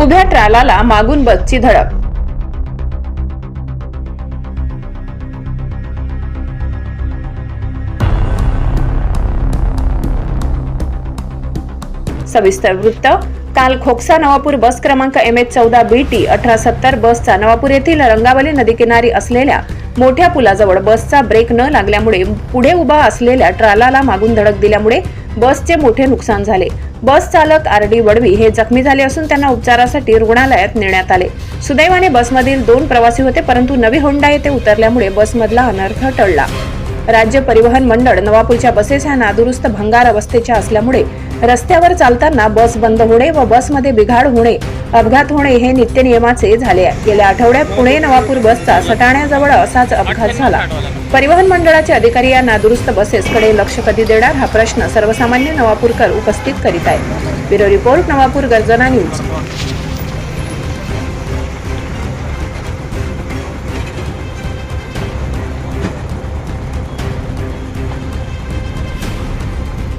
उभ्या ट्रॅलाला मागून बसची धडक. सविस्तर वृत्त. काल खोकसा नवापूर बस क्रमांक एम एच चौदा बी टी अठरा सत्तर बसचा नवापूर येथील रंगावली नदीकिनारी असलेल्या मोठ्या पुलाजवळ बसचा ब्रेक न लागल्यामुळे पुढे उभा असलेल्या ट्रालाला मागून धडक दिल्यामुळे बसचे मोठे नुकसान झाले. बस चालक आर डी वडवी हे जखमी झाले असून त्यांना उपचारासाठी रुग्णालयात नेण्यात आले. सुदैवाने बसमधील दोन प्रवासी होते परंतु नवी होंडा येथे उतरल्यामुळे बसमधला अनर्थ टळला. राज्य परिवहन मंडळ नवापूरच्या बसेस ह्या नादुरुस्त भंगार अवस्थेच्या असल्यामुळे रस्त्यावर चालताना बस बंद होणे व बसमध्ये बिघाड होणे अपघात होणे हे नित्यनियमाचे झाले आहे. गेल्या आठवड्यात पुणे नवापूर बसचा सटाण्याजवळ असाच अपघात झाला. परिवहन मंडळाचे अधिकारी या नादुरुस्त बसेसकडे लक्ष कधी देणार हा प्रश्न सर्वसामान्य नवापूरकर उपस्थित करीत आहेत. ब्युरो रिपोर्ट नवापूर गर्जना न्यूज.